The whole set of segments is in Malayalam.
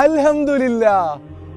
അൽഹംദുലില്ല.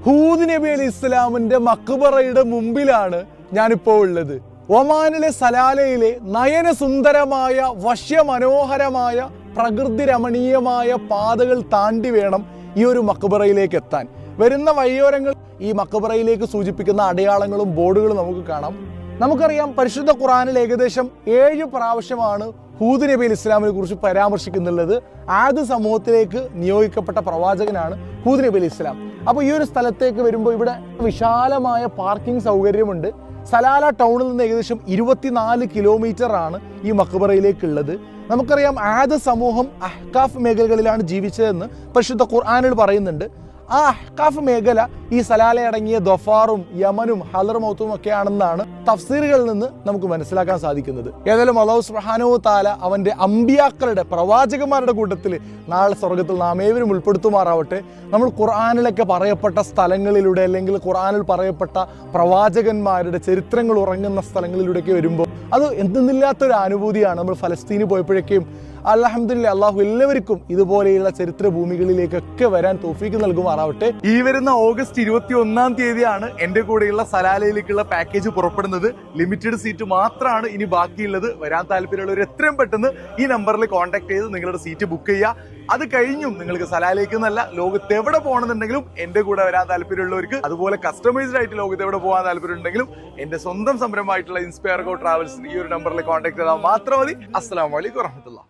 ഹൂദ് നബി അലി ഇസ്ലാമിന്റെ മക്ബറയുടെ മുമ്പിലാണ് ഞാനിപ്പോൾ ഉള്ളത്. ഒമാനിലെ സലാലയിലെ നയന സുന്ദരമായ വശ്യമനോഹരമായ പ്രകൃതി രമണീയമായ പാതകൾ താണ്ടി വേണം ഈ ഒരു മക്ബറയിലേക്ക് എത്താൻ. വരുന്ന വഴിയോരങ്ങൾ ഈ മക്ബറയിലേക്ക് സൂചിപ്പിക്കുന്ന അടയാളങ്ങളും ബോർഡുകളും നമുക്ക് കാണാം. നമുക്കറിയാം പരിശുദ്ധ ഖുറാനിൽ ഏകദേശം ഏഴ് പ്രാവശ്യമാണ് ഹൂദ് നബി അലി ഇസ്ലാമിനെ കുറിച്ച് പരാമർശിക്കുന്നുള്ളത് ആദ്യ സമൂഹത്തിലേക്ക് നിയോഗിക്കപ്പെട്ട പ്രവാചകനാണ് ഹൂദ് നബി അലി ഇസ്ലാം. അപ്പോൾ ഈ ഒരു സ്ഥലത്തേക്ക് വരുമ്പോൾ ഇവിടെ വിശാലമായ പാർക്കിംഗ് സൗകര്യമുണ്ട്. സലാല ടൗണിൽ നിന്ന് ഏകദേശം ഇരുപത്തിനാല് കിലോമീറ്റർ ആണ് ഈ മക്ബറയിലേക്കുള്ളത്. നമുക്കറിയാം ആദ്യ സമൂഹം അഹ്കാഫ് മേഖലകളിലാണ് ജീവിച്ചതെന്ന് പരിശുദ്ധ ഖുർആാനിൽ പറയുന്നുണ്ട്. ആ അഹ്കാഫ് മേഖല ഈ സലാല അടങ്ങിയ ദൊഫാറും യമനും ഹലർമൗത്തും ഒക്കെ ആണെന്നാണ് തഫ്സീറുകളിൽ നിന്ന് നമുക്ക് മനസ്സിലാക്കാൻ സാധിക്കുന്നത്. ഏതായാലും അള്ളാഹു സുബ്ഹാനഹു താല അവന്റെ അമ്പിയാക്കളുടെ പ്രവാചകന്മാരുടെ കൂട്ടത്തിൽ നാളെ സ്വർഗത്തിൽ നാം ഏവരും ഉൾപ്പെടുത്തുമാറാവട്ടെ. നമ്മൾ ഖുർആാനിലൊക്കെ പറയപ്പെട്ട സ്ഥലങ്ങളിലൂടെ അല്ലെങ്കിൽ ഖുർആാനിൽ പറയപ്പെട്ട പ്രവാചകന്മാരുടെ ചരിത്രങ്ങൾ ഉറങ്ങുന്ന സ്ഥലങ്ങളിലൂടെയൊക്കെ വരുമ്പോൾ അത് എന്തെന്നില്ലാത്തൊരു അനുഭൂതിയാണ്. നമ്മൾ ഫലസ്തീന് പോയപ്പോഴേക്കും അലഹമില്ല അള്ളാഹു എല്ലാവർക്കും ഇതുപോലെയുള്ള ചരിത്ര ഭൂമികളിലേക്കൊക്കെ വരാൻ തോഫീക്ക് നൽകുമാറാവട്ടെ. ഈ വരുന്ന ഓഗസ്റ്റ് ഇരുപത്തി ഒന്നാം തീയതിയാണ് എന്റെ കൂടെയുള്ള സലാലയിലേക്കുള്ള പാക്കേജ് പുറപ്പെടുന്നത്. ലിമിറ്റഡ് സീറ്റ് മാത്രമാണ് ഇനി ബാക്കിയുള്ളത്. വരാൻ താല്പര്യമുള്ളവർ എത്രയും പെട്ടെന്ന് ഈ നമ്പറിൽ കോൺടാക്ട് ചെയ്ത് നിങ്ങളുടെ സീറ്റ് ബുക്ക് ചെയ്യുക. അത് കഴിഞ്ഞും നിങ്ങൾക്ക് സലാലേക്ക് എന്നല്ല ലോകത്ത് എവിടെ പോകണമെന്നുണ്ടെങ്കിലും എന്റെ കൂടെ വരാൻ താല്പര്യമുള്ളവർക്ക് അതുപോലെ കസ്റ്റമൈസ്ഡ് ആയിട്ട് ലോകത്ത് എവിടെ പോകാൻ താല്പര്യമുണ്ടെങ്കിലും എന്റെ സ്വന്തം സംരംഭമായിട്ടുള്ള ഇൻസ്പയർ ഗോ ട്രാവൽസ് ഈ ഒരു നമ്പറിൽ കോൺടാക്ട് ചെയ്താൽ മാത്രം മതി. അസ്സാം വലൈക്കും വറഹമത്തുള്ള